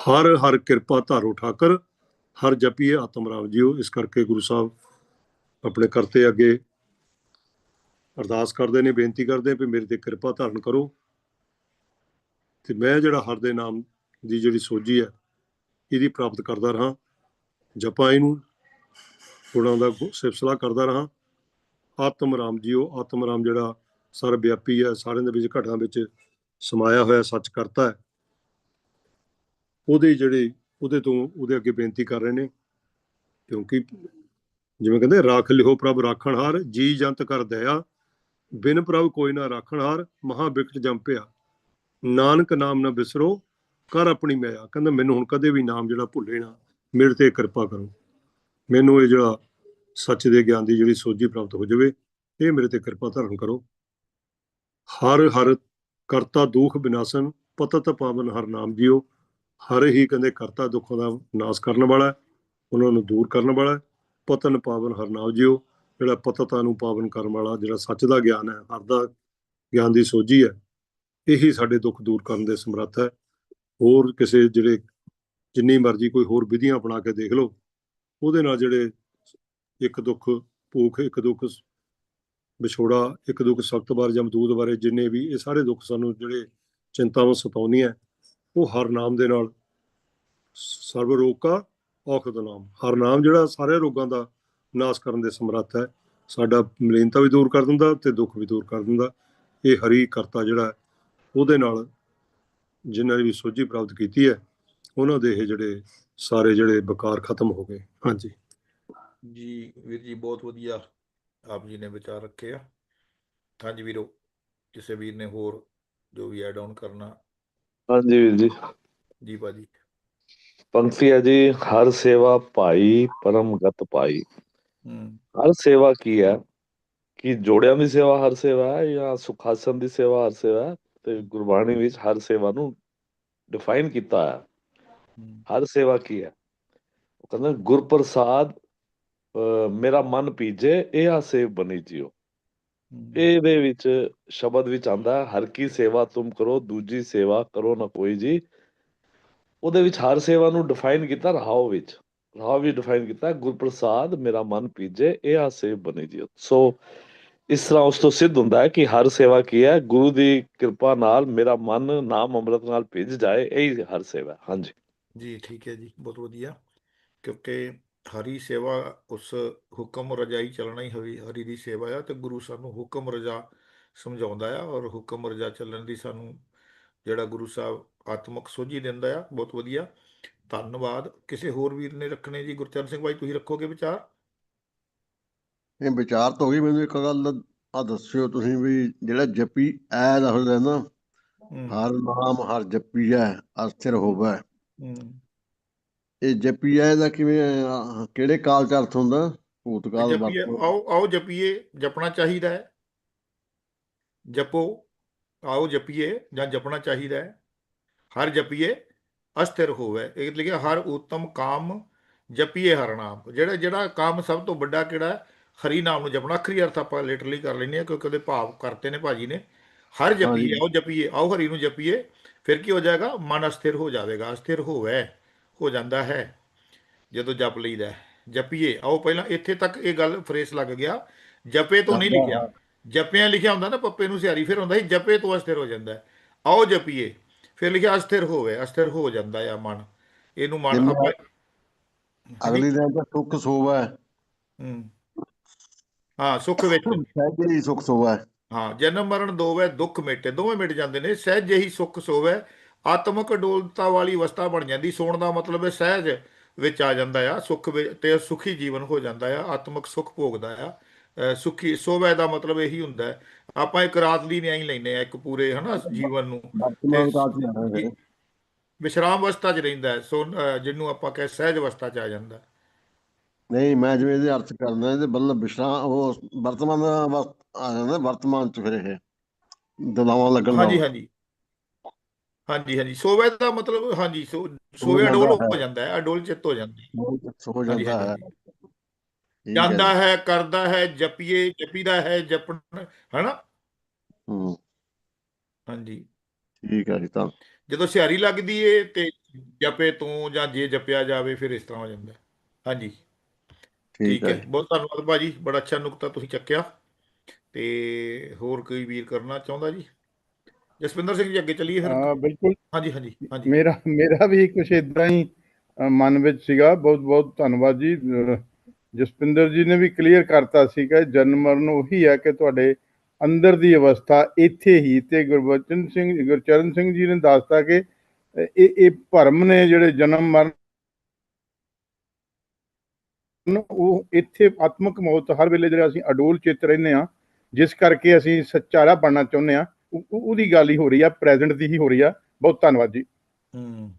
ਹਰ ਹਰ ਕਿਰਪਾ ਧਾਰੋ ਠਾਕਰ, ਹਰ ਜਪੀਏ ਆਤਮ ਰਾਮ ਜੀਓ। ਇਸ ਕਰਕੇ ਗੁਰੂ ਸਾਹਿਬ ਆਪਣੇ ਕਰਤੇ ਅੱਗੇ ਅਰਦਾਸ ਕਰਦੇ ਨੇ, ਬੇਨਤੀ ਕਰਦੇ ਵੀ ਮੇਰੇ ਤੇ ਕਿਰਪਾ ਧਾਰਨ ਕਰੋ। ਤੇ ਮੈਂ ਜਿਹੜਾ ਹਰ ਦੇ ਨਾਮ ਦੀ ਜਿਹੜੀ ਸੋਝੀ ਹੈ, ਇਹਦੀ ਪ੍ਰਾਪਤ ਕਰਦਾ ਰਹਾ। ਜਪਾਂ ਇਹਨੂੰ, ਗੁਣਾਂ ਦਾ ਗੁ- ਸਿਫਤਸਲਾ ਕਰਦਾ ਰਹਾ। ਆਤਮ ਰਾਮ ਜੀਓ, ਆਤਮ ਰਾਮ ਜਿਹੜਾ ਸਰ ਵਿਆਪੀ ਹੈ, ਸਾਰਿਆਂ ਦੇ ਵਿੱਚ ਘਟਨਾ ਵਿੱਚ ਸਮਾਇਆ ਹੋਇਆ, ਸੱਚ ਕਰਤਾ ਹੈ। ਉਹਦੇ ਜਿਹੜੇ, ਉਹਦੇ ਤੋਂ ਉਹਦੇ ਅੱਗੇ ਬੇਨਤੀ ਕਰ ਰਹੇ ਨੇ, ਕਿਉਂਕਿ ਜਿਵੇਂ ਕਹਿੰਦੇ, ਰਾਖ ਲਿਓ ਪ੍ਰਭ ਰਾਖਣਹਾਰ ਜੀ ਜੰਤ ਕਰ ਦਇਆ। ਬਿਨ ਪ੍ਰਭ ਕੋਈ ਨਾ ਰਾਖਣਹਾਰ ਮਹਾ ਵਿਕਟ ਜੰਪਿਆ ਨਾਨਕ ਨਾਮ ਨਾ ਬਿਸਰੋ, ਕਰ ਆਪਣੀ ਮਿਆ ਕਹਿੰਦਾ, ਮੈਨੂੰ ਹੁਣ ਕਦੇ ਵੀ ਨਾਮ ਜਿਹੜਾ ਭੁੱਲੇ ਨਾ, ਮੇਰੇ ਤੇ ਕਿਰਪਾ ਕਰੋ। ਮੈਨੂੰ ਇਹ ਜਿਹੜਾ ਸੱਚ ਦੇ ਗਿਆਨ ਦੀ ਜਿਹੜੀ ਸੋਝੀ ਪ੍ਰਾਪਤ ਹੋ ਜਾਵੇ, ਇਹ ਮੇਰੇ ਤੇ ਕਿਰਪਾ ਧਾਰਨ ਕਰੋ। ਹਰ ਹਰ ਕਰਤਾ ਦੁਖ ਬਿਨਾਸਨ, ਪਤਤ ਪਾਵਨ ਹਰ ਨਾਮ ਜੀਓ। ਹਰ ਹੀ ਕਹਿੰਦੇ ਕਰਤਾ ਦੁੱਖਾਂ ਦਾ ਨਾਸ ਕਰਨ ਵਾਲਾ ਉਹਨਾਂ ਨੂੰ ਦੂਰ ਕਰਨ ਵਾਲਾ ਪਤਨ ਪਾਵਨ ਹਰ ਨਾਮ ਜੀਓ, ਜਿਹੜਾ ਪਤਤਾ ਨੂੰ ਪਾਵਨ ਕਰਨ ਵਾਲਾ, ਜਿਹੜਾ ਸੱਚ ਦਾ ਗਿਆਨ ਹੈ, ਹਰ ਦਾ ਗਿਆਨ ਦੀ ਸੋਝੀ ਹੈ, ਇਹੀ ਸਾਡੇ ਦੁੱਖ ਦੂਰ ਕਰਨ ਦੇ ਸਮਰੱਥ ਹੈ। ਹੋਰ ਕਿਸੇ ਜਿਹੜੇ ਜਿੰਨੀ ਮਰਜ਼ੀ ਕੋਈ ਹੋਰ ਵਿਧੀਆਂ ਅਪਣਾ ਕੇ ਦੇਖ ਲਓ, ਉਹਦੇ ਨਾਲ ਜਿਹੜੇ ਇੱਕ ਦੁੱਖ ਭੂਖ, ਇੱਕ ਦੁੱਖ ਵਿਛੋੜਾ, ਇੱਕ ਦੁੱਖ ਸਖਤ ਬਾਰ ਜਮਦੂਦ ਬਾਰੇ ਜਿੰਨੇ ਵੀ, ਇਹ ਸਾਰੇ ਦੁੱਖ ਸਾਨੂੰ ਜਿਹੜੇ ਚਿੰਤਾਵਾਂ ਸਤਾਉਂਦੀਆਂ ਉਹ ਹਰ ਨਾਮ ਦੇ ਨਾਲ ਸਰਵ ਰੋਗ ਕਾ ਔਖਦ ਨਾਮ। ਹਰ ਨਾਮ ਜਿਹੜਾ ਸਾਰੇ ਰੋਗਾਂ ਦਾ ਨਾਸ਼ ਕਰਨ ਦੇ ਸਮਰੱਥ ਹੈ। ਸਾਡਾ ਮਲੀਨਤਾ ਵੀ ਦੂਰ ਕਰ ਦਿੰਦਾ ਤੇ ਦੁੱਖ ਵੀ ਦੂਰ ਕਰ ਦਿੰਦਾ। ਇਹ ਹਰੀ ਕਰਤਾ ਜਿਹੜਾ ਉਹਦੇ ਨਾਲ ਜਿਨ੍ਹਾਂ ਨੇ ਵੀ ਸੋਝੀ ਪ੍ਰਾਪਤ ਕੀਤੀ ਹੈ, ਉਹਨਾਂ ਦੇ ਇਹ ਜਿਹੜੇ ਸਾਰੇ ਜਿਹੜੇ ਬਕਾਰ ਖਤਮ ਹੋ ਗਏ। ਹਾਂਜੀ। ਜੀ, ਵੀਰ ਜੀ, ਬਹੁਤ ਵਧੀਆ। ਆਪ ਜੀ ਨੇ ਵਿਚਾਰ ਰੱਖੇ ਆ। ਹਾਂਜੀ ਵੀਰੋ ਕਿਸੇ ਵੀਰ ਨੇ ਹੋਰ ਜੋ ਵੀ ਐਡ ਆਨ ਕਰਨਾ ਹਾਂਜੀ ਵੀਰ ਜੀ। ਜੀ ਬਾਜੀ ਪੰਕਤੀ ਹੈ ਜੀ ਹਰ ਸੇਵਾ ਭਾਈ ਪਰਮ ਗਤ ਪਾਈ ਹੂੰ। ਹਰ ਸੇਵਾ ਕੀ ਹੈ? ਕਿ ਜੋੜਿਆਂ ਦੀ ਸੇਵਾ ਹਰ ਸੇਵਾ ਹੈ ਜਾਂ ਸੁਖਾਸਨ ਦੀ ਸੇਵਾ ਹਰ ਸੇਵਾ ਹੈ? ਤੇ ਗੁਰਬਾਣੀ ਵਿੱਚ ਹਰ ਸੇਵਾ ਨੂੰ ਡਿਫਾਈਨ ਕੀਤਾ ਹੈ। ਹਰ ਸੇਵਾ ਕੀ ਹੈ? ਉਹ ਕਹਿੰਦਾ ਗੁਰ ਪ੍ਰਸਾਦ ਅਹ, ਮੇਰਾ ਮਨ ਪੀਜੇ ਇਹ ਆ ਸੇਵ ਬਣੀ ਜਿਓ। ਇਹਦੇ ਵਿੱਚ ਸ਼ਬਦ ਵਿੱਚ ਆਂਦਾ ਹਰ ਕੀ ਸੇਵਾ ਤੁਮ ਕਰੋ ਦੂਜੀ ਸੇਵਾ ਕਰੋ ਨਾ ਕੋਈ ਜੀ। ਉਹਦੇ ਵਿੱਚ ਹਰ ਸੇਵਾ ਨੂੰ ਡਿਫਾਈਨ ਕੀਤਾ ਰਹਾਉ ਵਿੱਚ। ਰਹਾਉ ਵੀ ਡਿਫਾਈਨ ਕੀਤਾ ਗੁਰਪ੍ਰਸਾਦ ਮੇਰਾ ਮਨ ਪੀਜੇ ਇਹ ਆ ਸੇਵ ਬਣੀ ਜੀ ਸੋ ਇਸ ਤਰ੍ਹਾਂ ਉਸ ਤੋਂ ਸਿੱਧ ਹੁੰਦਾ ਹੈ ਕਿ ਹਰ ਸੇਵਾ ਕੀ ਹੈ? ਗੁਰੂ ਦੀ ਕਿਰਪਾ ਨਾਲ ਮੇਰਾ ਮਨ ਨਾਮ ਅੰਮ੍ਰਿਤ ਨਾਲ ਭਿੱਜ ਜਾਏ ਇਹ ਹੀ ਹਰ ਸੇਵਾ। ਹਾਂਜੀ। ਜੀ ਠੀਕ ਹੈ ਜੀ ਬਹੁਤ ਵਧੀਆ। ਕਿਉਂਕਿ ਹਰੀ ਸੇਵਾ ਉਸ ਹੁਕਮ ਰਜਾਈ ਚੱਲਣਾ ਹੀ ਹਰੀ ਹਰੀ ਦੀ ਸੇਵਾ ਆ ਤੇ ਗੁਰੂ ਸਾਨੂੰ ਹੁਕਮ ਰਜਾ ਸਮਝਾਉਂਦਾ ਆ ਔਰ ਹੁਕਮ ਰਜਾ ਚੱਲਣ ਦੀ ਸਾਨੂੰ ਜਿਹੜਾ ਗੁਰੂ ਸਾਹਿਬ ਆਤਮਿਕ ਸੋਝੀ ਦਿੰਦਾ ਆ ਬਹੁਤ ਵਧੀਆ। ਧੰਨਵਾਦ। ਕਿਸੇ ਹੋਰ ਵੀਰ ਨੇ ਰੱਖਣੇ ਜੀ? ਗੁਰਚਰਨ ਸਿੰਘ ਭਾਈ ਤੁਸੀਂ ਰੱਖੋਗੇ ਵਿਚਾਰ? ਇਹ ਵਿਚਾਰ ਤਾਂ ਹੋ ਗਈ। ਮੈਨੂੰ ਇੱਕ ਗੱਲ ਆ ਦੱਸਿਓ ਤੁਸੀਂ ਵੀ ਜਿਹੜਾ ਜਪੀ ਐ ਦਾ ਹੁੰਦਾ ਨਾ ਹਰ ਨਾਮ ਹਰ ਜਪੀਐ ਅਸਥਿਰ ਹੋਵੇ। ਇਹ ਜਪੀਐ ਦਾ ਕਿਵੇਂ ਅਹ, ਕਿਹੜੇ ਕਾਲ ਚ ਅਰਥ ਹੁੰਦਾ? ਭੂਤਕਾਲ ਜਪੀਏ ਵਰਤੋਂ ਆਓ ਆਓ ਜਪੀਏ ਜਪਣਾ ਚਾਹੀਦਾ ਹੈ। ਜਪੋ ਆਓ ਜਪੀਏ ਜਾਂ ਜਪਣਾ ਚਾਹੀਦਾ ਹੈ। ਹਰ ਜਪੀਏ ਅਸਥਿਰ ਹੋਵੇ। ਇਹ ਲਿਖਿਆ ਹਰ ਉਤਮ ਕਾਮ ਜਪੀਏ ਹਰ ਨਾਮ। ਜਿਹੜਾ ਜਿਹੜਾ ਕੰਮ ਸਭ ਤੋਂ ਵੱਡਾ ਕਿਹੜਾ ਹੈ? ਹਰੀ ਨਾਮ ਨੂੰ ਜਪਣਾ। ਅਖਰੀ ਅਰਥ ਆਪਾਂ ਲਿਟਰਲੀ ਕਰ ਲੈਂਦੇ ਆ ਕਿਉਂਕਿ ਉਹਦੇ ਭਾਵ ਕਰਤੇ ਨੇ ਭਾਜੀ ਨੇ। ਹਰ ਜਪੀਏ। ਆਓ ਜਪੀਏ ਆਓ ਹਰੀ ਨੂੰ ਜਪੀਏ ਫਿਰ ਕੀ ਹੋ ਜਾਏਗਾ? ਮਨ ਅਸਥਿਰ ਹੋ ਜਾਵੇਗਾ। ਅਸਥਿਰ ਹੋਵੇ। ਹੋ ਜਾਂਦਾ ਹੈ। ਜਦੋਂ ਜਪ ਲਈਦਾ ਹੈ। ਜਪੀਏ। ਆਓ ਪਹਿਲਾਂ ਇੱਥੇ ਤੱਕ ਇਹ ਗੱਲ ਫਰੇਸ ਲੱਗ ਗਿਆ। ਜਪੇ ਤੋਂ ਨਹੀਂ ਲਿਖਿਆ। ਜਪਿਆਂ ਲਿਖਿਆ ਹੁੰਦਾ ਨਾ ਪੱਪੇ ਨੂੰ ਸਿਆਰੀ ਫਿਰ ਹੁੰਦਾ ਸੀ ਜਪੇ ਤੋਂ ਅਸਥਿਰ ਹੋ ਜਾਂਦਾ ਹੈ। ਆਓ ਜਪੀਏ। ਫਿਰ ਲਿਖਿਆ ਅਸਥਿਰ ਹੋਵੇ। ਅਸਥਿਰ ਹੋ ਜਾਂਦਾ ਆ ਮਨ। ਇਹਨੂੰ ਮਨ ਆਪਾਂ ਅਗਲੀ ਦਿਨ ਤਾਂ ਸੁੱਖ ਸੋਵੈ ਹੂੰ। ਹਾਂ। ਸੁੱਖ ਵਿੱਚ। ਸਹਿਜੇ ਹੀ ਸੁੱਖ ਸੋਵੈ ਹਾਂ। ਜਨਮ ਮਰਨ ਦੋਵੇਂ ਦੁੱਖ ਮਿਟੇ। ਦੋਵੇਂ ਮਿਟ ਜਾਂਦੇ ਨੇ। ਸਹਿਜ ਜਿਹੀ ਸੁਖ ਸੋਵੇ ਆਤਮਕ ਡੋਲਤਾ ਵਾਲੀ ਅਵਸਥਾ ਬਣ ਜਾਂਦੀ। ਸੋਣ ਦਾ ਮਤਲਬ ਹੈ ਸਹਿਜ ਵਿੱਚ ਆ ਜਾਂਦਾ ਆ ਸੁਖ ਤੇ ਸੁਖੀ ਜੀਵਨ ਹੋ ਜਾਂਦਾ ਆ ਆਤਮਕ ਸੁਖ ਭੋਗਦਾ ਆ। ਸੁਖੀ ਸੋਵੇ ਦਾ ਮਤਲਬ ਇਹੀ ਹੁੰਦਾ ਆਪਾਂ ਇੱਕ ਰਾਤ ਦੀ ਨਹੀਂ ਲੈਨੇ ਆ ਇੱਕ ਪੂਰੇ ਹਨਾ ਜੀਵਨ ਨੂੰ। ਵਿਸ਼ਰਾਮ ਅਵਸਥਾ 'ਚ ਰਹਿੰਦਾ ਹੈ ਸੋ ਜਿਹਨੂੰ ਆਪਾਂ ਕਹੇ ਸਹਿਜ ਅਵਸਥਾ 'ਚ ਆ ਜਾਂਦਾ। ਨਹੀਂ ਮੈਂ ਜਿਵੇਂ ਇਹਦੇ ਅਰਥ ਕਰਦਾ ਇਹਦੇ ਮਤਲਬ ਵਿਸ਼ਰਾਮ ਉਹ ਵਰਤਮਾਨ ਆ ਜਾਂਦਾ ਵਰਤਮਾਨ ਚ ਫਿਰ ਇਹ ਦਲਾਵਾਂ ਲੱਗਣ ਹਾਂਜੀ ਹਾਂਜੀ। ਹਾਂਜੀ ਹਾਂਜੀ। ਸੋਵੇ ਦਾ ਮਤਲਬ ਹਾਂਜੀ ਸੋ ਸੋਵੇ ਅਡੋਲ ਹੈ। ਜਾਂਦਾ ਹੈ ਅਡੋਲ ਚਿੱਤ ਹੋ ਜਾਂਦੀ ਹੈ। ਹੋ ਹਾਂਜੀ ਜਾਂਦਾ ਹੈ। ਜਾਂਦਾ। ਹੈ ਕਰਦਾ ਹੈ ਜਪੀਏ ਜਪੀਦਾ ਹੈ ਜਪਣ ਹਨਾ? ਹੂੰ। ਹਾਂਜੀ। ਠੀਕ ਹੈ ਜੀ ਤਾਂ। ਜਦੋਂ ਸਿਹਾਰੀ ਲੱਗਦੀ ਏ ਤੇ ਜਪੇ ਤੂੰ ਜਾਂ ਜੇ ਜਪਿਆ ਜਾਵੇ ਫਿਰ ਇਸ ਤਰ੍ਹਾਂ ਹੋ ਜਾਂਦਾ। ਹਾਂਜੀ। ਠੀਕ ਹੈ। ਬਹੁਤ ਧੰਨਵਾਦ ਭਾਜੀ ਬੜਾ ਅੱਛਾ ਨੁਕਤਾ ਤੁਸੀਂ ਚੱਕਿਆ। ਤੇ ਹੋਰ ਕੋਈ ਵੀਰ ਕਰਨਾ ਚਾਹੁੰਦਾ ਜੀ? ਜਸਵਿੰਦਰ ਸਿੰਘ ਜੀ ਅੱਗੇ ਚੱਲੀਏ ਫਿਰ। ਹਾਂ ਬਿਲਕੁਲ। ਹਾਂਜੀ ਹਾਂਜੀ ਹਾਂਜੀ। ਮੇਰਾ ਮੇਰਾ ਵੀ ਕੁਝ ਇਦਾਂ ਹੀ ਮਨ ਵਿੱਚ ਸੀਗਾ। ਬਹੁਤ ਬਹੁਤ ਧੰਨਵਾਦ ਜੀ। ਅ, ਜਸਪਿੰਦਰ ਜੀ ਨੇ ਵੀ ਕਲੀਅਰ ਕਰਤਾ ਸੀਗਾ। ਜਨਮ ਮਰਨ ਉਹੀ ਹੈ ਕਿ ਤੁਹਾਡੇ ਅੰਦਰ ਦੀ ਅਵਸਥਾ ਇੱਥੇ ਹੀ ਤੇ ਗੁਰਬਚਨ ਸਿੰਘ ਗੁਰਚਰਨ ਸਿੰਘ ਜੀ ਨੇ ਦੱਸਤਾ ਕਿ ਇਹ ਇਹ ਭਰਮ ਨੇ ਜਿਹੜੇ ਜਨਮ ਮਰਨ ਉਹ ਇੱਥੇ ਆਤਮਿਕ ਮੌਤ ਹਰ ਵੇਲੇ ਜਿਹੜਾ ਅਸੀਂ ਅਡੋਲ ਚਿੱਤ ਰਹਿੰਦੇ ਆ ਜਿਸ ਕਰਕੇ ਅਸੀਂ ਸੱਚਾ ਰਾਹ ਬਣਨਾ ਚਾਹੁੰਦੇ ਆ ਉਹਦੀ ਗੱਲ ਹੀ ਹੋ ਰਹੀ ਆ ਪ੍ਰੈਜ਼ੈਂਟ ਦੀ ਹੀ ਹੋ ਰਹੀ ਆ। ਬਹੁਤ ਧੰਨਵਾਦ ਜੀ। ਹੂੰ।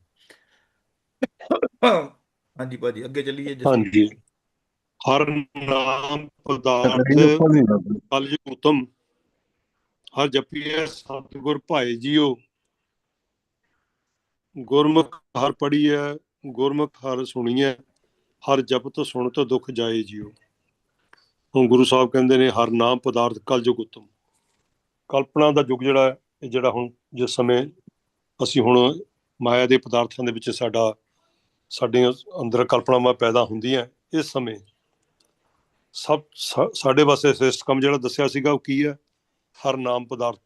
ਹਾਂਜੀ ਭਾਜੀ ਅੱਗੇ ਚੱਲੀਏ ਜਸਵਿੰਦਰ ਹਾਂਜੀ। ਹਰ ਨਾਮ ਪਦਾਰਥ ਤਕਰੀਰ ਉੱਪਰ ਨਹੀਂ ਲੱਗਦੀ ਕਲਯ ਉਤਮ ਹਰ ਜਪੀਐ ਸਤਿਗੁਰ ਭਾਏ ਜੀਓ। ਗੁਰਮੁਖ ਹਰ ਪੜੀਐ ਗੁਰਮੁਖ ਹਰ ਸੁਣੀਐ ਹਰ ਜਪਤ ਸੁਣਤ ਦੁਖ ਜਾਏ ਜੀਓ। ਹੁਣ ਗੁਰੂ ਸਾਹਿਬ ਕਹਿੰਦੇ ਨੇ ਹਰ ਨਾਮ ਪਦਾਰਥ ਕਲਯੁਗ ਉਤਮ। ਕਲਪਨਾ ਦਾ ਯੁੱਗ ਜਿਹੜਾ ਇਹ ਜਿਹੜਾ ਹੁਣ ਜਿਸ ਸਮੇਂ ਅਸੀਂ ਹੁਣ ਮਾਇਆ ਦੇ ਪਦਾਰਥਾਂ ਦੇ ਵਿੱਚ ਸਾਡਾ ਸਾਡੇ ਅੰਦਰ ਕਲਪਨਾਵਾਂ ਪੈਦਾ ਹੁੰਦੀਆਂ ਇਸ ਸਮੇਂ ਸਭ ਸਾ- ਸਾਡੇ ਵਾਸਤੇ ਸ੍ਰੇਸ਼ਟ ਕੰਮ ਜਿਹੜਾ ਦੱਸਿਆ ਸੀਗਾ ਉਹ ਕੀ ਹੈ? ਹਰ ਨਾਮ ਪਦਾਰਥ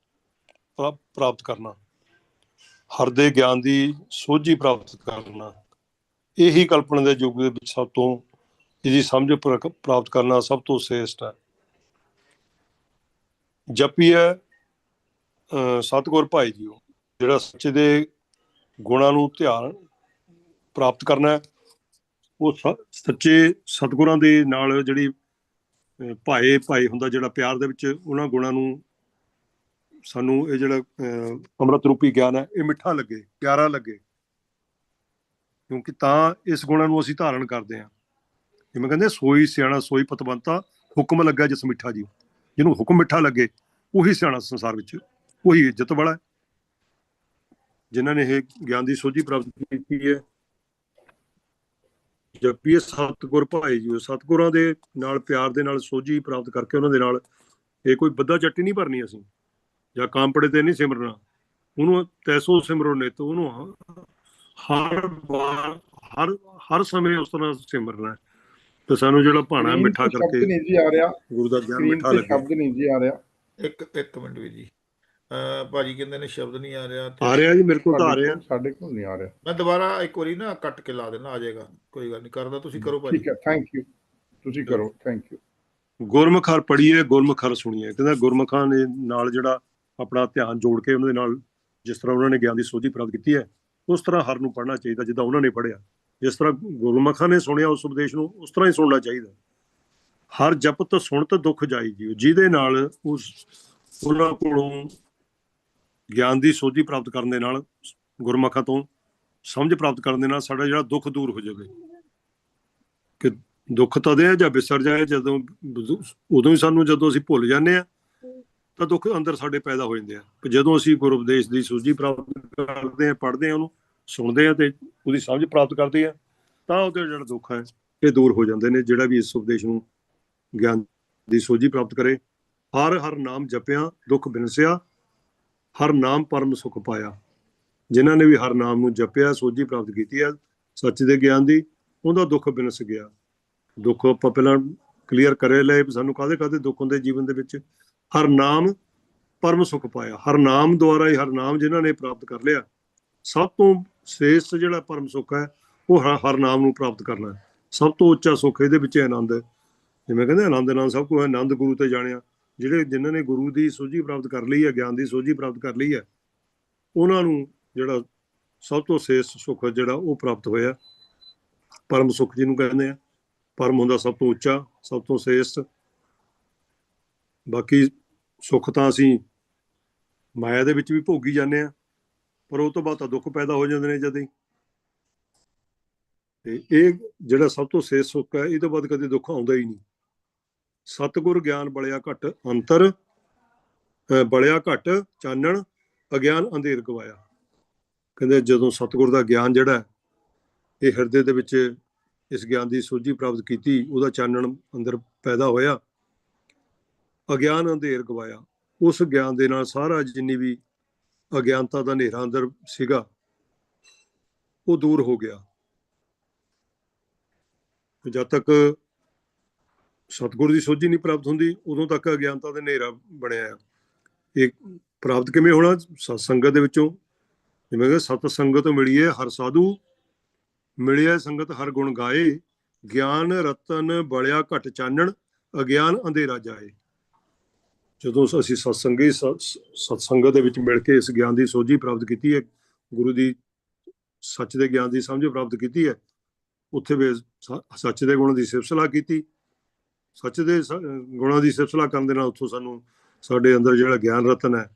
ਪ੍ਰਾ- ਪ੍ਰਾਪਤ ਕਰਨਾ। ਹਰ ਦੇ ਗਿਆਨ ਦੀ ਸੋਝੀ ਪ੍ਰਾਪਤ ਕਰਨਾ। ਇਹੀ ਕਲਪਨਾ ਦੇ ਯੁੱਗ ਦੇ ਵਿੱਚ ਸਭ ਤੋਂ ਇਹਦੀ ਸਮਝ ਪ੍ਰਾਪਤ ਕਰਨਾ ਸਭ ਤੋਂ ਸ੍ਰੇਸ਼ਟ ਹੈ। ਜਪੀਐ ਅਹ, ਸਤਿਗੁਰ ਭਾਈ ਜੀ ਉਹ ਜਿਹੜਾ ਸੱਚੇ ਦੇ ਗੁਣਾਂ ਨੂੰ ਧਿਆਨ ਪ੍ਰਾਪਤ ਕਰਨਾ ਹੈ, ਉਹ ਸੱਚੇ ਸਤਿਗੁਰਾਂ ਦੇ ਨਾਲ ਜਿਹੜੀ ਭਾਏ ਭਾਈ ਹੁੰਦਾ ਜਿਹੜਾ ਪਿਆਰ ਦੇ ਵਿੱਚ, ਉਹਨਾਂ ਗੁਣਾਂ ਨੂੰ ਸਾਨੂੰ ਇਹ ਜਿਹੜਾ ਅੰਮ੍ਰਿਤ ਰੂਪੀ ਗਿਆਨ ਹੈ, ਇਹ ਮਿੱਠਾ ਲੱਗੇ, ਪਿਆਰਾ ਲੱਗੇ। ਕਿਉਂਕਿ ਤਾਂ ਇਸ ਗੁਣਾਂ ਨੂੰ ਅਸੀਂ ਧਾਰਨ ਕਰਦੇ ਹਾਂ। ਜਿਵੇਂ ਕਹਿੰਦੇ ਸੋਈ ਸਿਆਣਾ, ਸੋਈ ਪਤਵੰਤਾ, ਹੁਕਮ ਲੱਗਾ ਜਿਸ ਮਿੱਠਾ ਜੀ ਜਿਹਨੂੰ ਹੁਕਮ ਮਿੱਠਾ ਲੱਗੇ, ਉਹੀ ਸਿਆਣਾ ਸੰਸਾਰ ਵਿੱਚ ਉਹੀ ਇੱਜ਼ਤ ਵਾਲਾ। ਜਿਨ੍ਹਾਂ ਨੇ ਇਹ ਗਿਆਨ ਦੀ ਸੋਝੀ ਪ੍ਰਾਪਤ ਕੀਤੀ ਹੈ। ਜਪੀਏ ਸਤਿਗੁਰ ਭਾਈ ਜੀ ਸਤਿਗੁਰਾਂ ਦੇ ਨਾਲ ਪਿਆਰ ਦੇ ਨਾਲ ਸੋਝੀ ਪ੍ਰਾਪਤ ਕਰਕੇ ਉਹਨਾਂ ਦੇ ਨਾਲ ਇਹ ਕੋਈ ਬੱਦਾ ਚੱਟੀ ਨਹੀਂ ਭਰਨੀ ਅਸੀਂ ਜਾਂ ਕਾਂਪੜੇ ਤੇ ਨਹੀਂ ਸਿਮਰਨਾ। ਉਹਨੂੰ ਤੈਸੋ ਸਿਮਰੋ ਨਿਤ ਉਹਨੂੰ ਹ- ਹਰ ਵਾਰ ਹਰ ਹਰ ਸਮੇਂ ਉਸ ਤਰ੍ਹਾਂ ਸਿਮਰਨਾ। ਤੇ ਸਾਨੂੰ ਜਿਹੜਾ ਭਾਣਾ ਮਿੱਠਾ ਤੇ ਕਰਕੇ ਨਹੀਂ ਜੀ ਆ ਰਿਹਾ। ਗੁਰੂ ਦਾ ਗਿਆਨ ਮਿੱਠਾ ਤੇ ਲੱਗੇ। ਸ਼ਬਦ ਨਹੀਂ ਜੀ ਆ ਰਿਹਾ। ਇੱਕ ਇੱਕ ਮਿੰਟ ਵੀ ਜੀ। ਭਾਜੀ ਕਹਿੰਦੇ ਨੇ ਸ਼ਬਦ ਨਹੀਂ ਆ ਰਿਹਾ ਆ ਰਿਹਾ ਜੀ ਮੇਰੇ ਕੋਲ ਤਾਂ ਆ ਰਿਹਾ। ਸਾਡੇ ਕੋਲ ਨਹੀਂ ਆ ਰਿਹਾ। ਮੈਂ ਦੁਬਾਰਾ ਇੱਕ ਵਾਰੀ ਨਾ ਕੱਟ ਕੇ ਲਾ ਦੇਣਾ ਆ ਜਾਏਗਾ। ਕੋਈ ਗੱਲ ਨਹੀਂ ਕਰਦਾ ਤੁਸੀਂ ਕਰੋ ਭਾਜੀ। ਠੀਕ ਹੈ ਥੈਂਕ ਯੂ ਤੁਸੀਂ ਕਰੋ ਥੈਂਕ ਯੂ ਗੁਰਮੁਖ ਹਰ ਪੜੀਏ ਗੁਰਮੁਖ ਹਰ ਸੁਣੀਏ। ਕਹਿੰਦਾ ਗੁਰਮੁਖਾਂ ਨੇ ਨਾਲ ਜਿਹੜਾ ਆਪਣਾ ਧਿਆਨ ਜੋੜ ਕੇ ਉਹਨਾਂ ਦੇ ਨਾਲ ਜਿਸ ਤਰ੍ਹਾਂ ਉਹਨਾਂ ਨੇ ਗਿਆਨ ਦੀ ਸੋਝੀ ਪ੍ਰਾਪਤ ਕੀਤੀ ਹੈ ਉਸ ਤਰ੍ਹਾਂ ਹਰ ਨੂੰ ਪੜ੍ਹਨਾ ਚਾਹੀਦਾ ਜਿੱਦਾਂ ਉਹਨਾਂ ਨੇ ਪੜ੍ਹਿਆ। ਜਿਸ ਤਰ੍ਹਾਂ ਗੁਰਮੁਖਾਂ ਨੇ ਸੁਣਿਆ ਉਸ ਉਪਦੇਸ਼ ਨੂੰ ਉਸ ਤਰ੍ਹਾਂ ਹੀ ਸੁਣਨਾ ਚਾਹੀਦਾ। ਹਰ ਜਪਤ ਸੁਣਤ ਦੁੱਖ ਜਾਈ ਜੀਓ ਜਿਹਦੇ ਨਾਲ ਉਸ ਉਹਨਾਂ ਕੋਲੋਂ ਗਿਆਨ ਦੀ ਸੋਝੀ ਪ੍ਰਾਪਤ ਕਰਨ ਦੇ ਨਾਲ, ਗੁਰਮੁਖਾਂ ਤੋਂ ਸਮਝ ਪ੍ਰਾਪਤ ਕਰਨ ਦੇ ਨਾਲ ਸਾਡਾ ਜਿਹੜਾ ਦੁੱਖ ਦੂਰ ਹੋ ਜਾਵੇ। ਕਿ ਦੁੱਖ ਤਦੇ ਹੈ ਜਾਂ ਵਿਸਰ ਜਾਏ, ਜਦੋਂ ਉਦੋਂ ਹੀ ਸਾਨੂੰ ਜਦੋਂ ਅਸੀਂ ਭੁੱਲ ਜਾਂਦੇ ਆ, ਤਾਂ ਦੁੱਖ ਅੰਦਰ ਸਾਡੇ ਪੈਦਾ ਹੋ ਜਾਂਦੇ ਆ। ਜਦੋਂ ਅਸੀਂ ਗੁਰੂ ਉਪਦੇਸ਼ ਦੀ ਸੂਝੀ ਪ੍ਰਾਪਤ ਕਰਦੇ ਆ, ਪੜ੍ਹਦੇ ਆ ਉਹਨੂੰ, ਸੁਣਦੇ ਆ ਤੇ ਉਹਦੀ ਸਮਝ ਪ੍ਰਾਪਤ ਕਰਦੇ ਆ, ਤਾਂ ਉਹਦੇ ਜਿਹੜਾ ਦੁੱਖ ਹੈ, ਇਹ ਦੂਰ ਹੋ ਜਾਂਦੇ ਨੇ, ਜਿਹੜਾ ਵੀ ਇਸ ਉਪਦੇਸ਼ ਨੂੰ ਗਿਆਨ ਦੀ ਸੋਝੀ ਪ੍ਰਾਪਤ ਕਰੇ। ਹਰ ਹਰ ਨਾਮ ਜਪਿਆ, ਦੁੱਖ ਬਿਨਸਿਆ ਹਰ ਨਾਮ ਪਰਮ ਸੁਖ ਪਾਇਆ। ਜਿਨ੍ਹਾਂ ਨੇ ਵੀ ਹਰ ਨਾਮ ਨੂੰ ਜਪਿਆ, ਸੋਝੀ ਪ੍ਰਾਪਤ ਕੀਤੀ ਹੈ, ਸੱਚ ਦੇ ਗਿਆਨ ਦੀ, ਉਹਦਾ ਦੁੱਖ ਬਿਨਸ ਗਿਆ। ਦੁੱਖ ਆਪਾਂ ਪਹਿਲਾਂ ਕਲੀਅਰ ਕਰੇ ਲਏ ਵੀ ਸਾਨੂੰ ਕਾਹਦੇ ਕਾਹਦੇ ਦੁੱਖ ਹੁੰਦੇ ਜੀਵਨ ਦੇ ਵਿੱਚ? ਹਰ ਨਾਮ ਪਰਮ ਸੁਖ ਪਾਇਆ। ਹਰ ਨਾਮ ਦੁਆਰਾ ਹੀ ਹਰ ਨਾਮ ਜਿਨ੍ਹਾਂ ਨੇ ਪ੍ਰਾਪਤ ਕਰ ਲਿਆ, ਸਭ ਤੋਂ ਸ੍ਰੇਸ਼ਟ ਜਿਹੜਾ ਪਰਮ ਸੁਖ ਹੈ, ਉਹ ਹਰ- ਹਰ ਨਾਮ ਨੂੰ ਪ੍ਰਾਪਤ ਕਰਨਾ ਸਭ ਤੋਂ ਉੱਚਾ ਸੁਖ ਇਹਦੇ ਵਿੱਚ ਆਨੰਦ ਹੈ। ਜਿਵੇਂ ਕਹਿੰਦੇ ਆਨੰਦ ਨਾਲ ਸਭ ਕੁਝ ਆਨੰਦ ਗੁਰੂ ਤੇ ਜਾਣਿਆ। ਜਿਹੜੇ ਜਿਨ੍ਹਾਂ ਨੇ ਗੁਰੂ ਦੀ ਸੋਝੀ ਪ੍ਰਾਪਤ ਕਰ ਲਈ ਹੈ, ਗਿਆਨ ਦੀ ਸੋਝੀ ਪ੍ਰਾਪਤ ਕਰ ਲਈ ਹੈ, ਉਹਨਾਂ ਨੂੰ ਜਿਹੜਾ ਸਭ ਤੋਂ ਸੇਸ ਸੁੱਖ ਜਿਹੜਾ ਉਹ ਪ੍ਰਾਪਤ ਹੋਇਆ। ਪਰਮ ਸੁੱਖ ਜਿਹਨੂੰ ਕਹਿੰਦੇ ਆ। ਪਰਮ ਹੁੰਦਾ ਸਭ ਤੋਂ ਉੱਚਾ, ਸਭ ਤੋਂ ਸੇਸ। ਬਾਕੀ ਸੁੱਖ ਤਾਂ ਅਸੀਂ ਮਾਇਆ ਦੇ ਵਿੱਚ ਵੀ ਭੋਗੀ ਜਾਂਦੇ ਆ, ਪਰ ਉਹ ਤੋਂ ਬਾਅਦ ਤਾਂ ਦੁੱਖ ਪੈਦਾ ਹੋ ਜਾਂਦੇ ਨੇ ਜਦ। ਹੀ ਤੇ ਇਹ ਜਿਹੜਾ ਸਭ ਤੋਂ ਸੇਸ ਸੁੱਖ ਹੈ ਇਹ ਤੋਂ ਬਾਅਦ ਕਦੇ ਦੁੱਖ ਆਉਂਦਾ ਹੀ ਨਹੀਂ। ਸਤਿਗੁਰ ਗਿਆਨ ਬਲਿਆ ਘਟ ਅੰਤਰ ਬਲਿਆ ਘਟ ਚਾਨਣ, ਅਗਿਆਨ ਅੰਧੇਰ ਗਵਾਇਆ। ਕਹਿੰਦੇ ਜਦੋਂ ਸਤਿਗੁਰ ਦਾ ਗਿਆਨ ਜਿਹੜਾ ਇਹ ਹਿਰਦੇ ਦੇ ਵਿੱਚ ਇਸ ਗਿਆਨ ਦੀ ਸੋਝੀ ਪ੍ਰਾਪਤ ਕੀਤੀ, ਉਹਦਾ ਚਾਨਣ ਅੰਦਰ ਪੈਦਾ ਹੋਇਆ। ਅਗਿਆਨ ਅੰਧੇਰ ਗਵਾਇਆ। ਉਸ ਗਿਆਨ ਦੇ ਨਾਲ ਸਾਰਾ ਜਿੰਨੀ ਵੀ ਅਗਿਆਨਤਾ ਦਾ ਹਨੇਰਾ ਅੰਦਰ ਸੀਗਾ, ਉਹ ਦੂਰ ਹੋ ਗਿਆ। ਜਦ ਤੱਕ ਸਤਿਗੁਰ ਦੀ ਸੋਝੀ ਨਹੀਂ ਪ੍ਰਾਪਤ ਹੁੰਦੀ, ਉਦੋਂ ਤੱਕ ਅਗਿਆਨਤਾ ਦਾ ਹਨੇਰਾ ਬਣਿਆ ਆ। ਇਹ ਪ੍ਰਾਪਤ ਕਿਵੇਂ ਹੋਣਾ? ਸਤ ਸੰਗਤ ਦੇ ਵਿੱਚੋਂ। ਜਿਵੇਂ ਕਿ ਸਤ ਸੰਗਤ ਮਿਲੀਏ ਹਰ ਸਾਧੂ, ਮਿਲਿਆ ਸੰਗਤ ਹਰ ਗੁਣ ਗਾਏ, ਗਿਆਨ ਰਤਨ ਬਲਿਆ ਘਟ ਚਾਨਣ, ਅਗਿਆਨ ਅੰਧੇਰਾ ਜਾਏ। ਜਦੋਂ ਅਸੀਂ ਸਤਸੰਗੀ ਸਤ ਸੰਗਤ ਦੇ ਵਿੱਚ ਮਿਲ ਕੇ ਇਸ ਗਿਆਨ ਦੀ ਸੋਝੀ ਪ੍ਰਾਪਤ ਕੀਤੀ ਹੈ, ਗੁਰੂ ਦੀ ਸੱਚ ਦੇ ਗਿਆਨ ਦੀ ਸਮਝ ਪ੍ਰਾਪਤ ਕੀਤੀ ਹੈ, ਉੱਥੇ ਵੀ ਸੱਚ ਦੇ ਗੁਣ ਦੀ ਸਿਫਤਸਲਾ ਕੀਤੀ ਸੱਚ ਦੇ ਸ- ਗੁਣਾਂ ਦੀ ਸਿਫਤਸਲਾ ਕਰਨ ਦੇ ਨਾਲ ਉੱਥੋਂ ਸਾਨੂੰ ਸਾਡੇ ਅੰਦਰ ਜਿਹੜਾ ਗਿਆਨ ਰਤਨ ਹੈ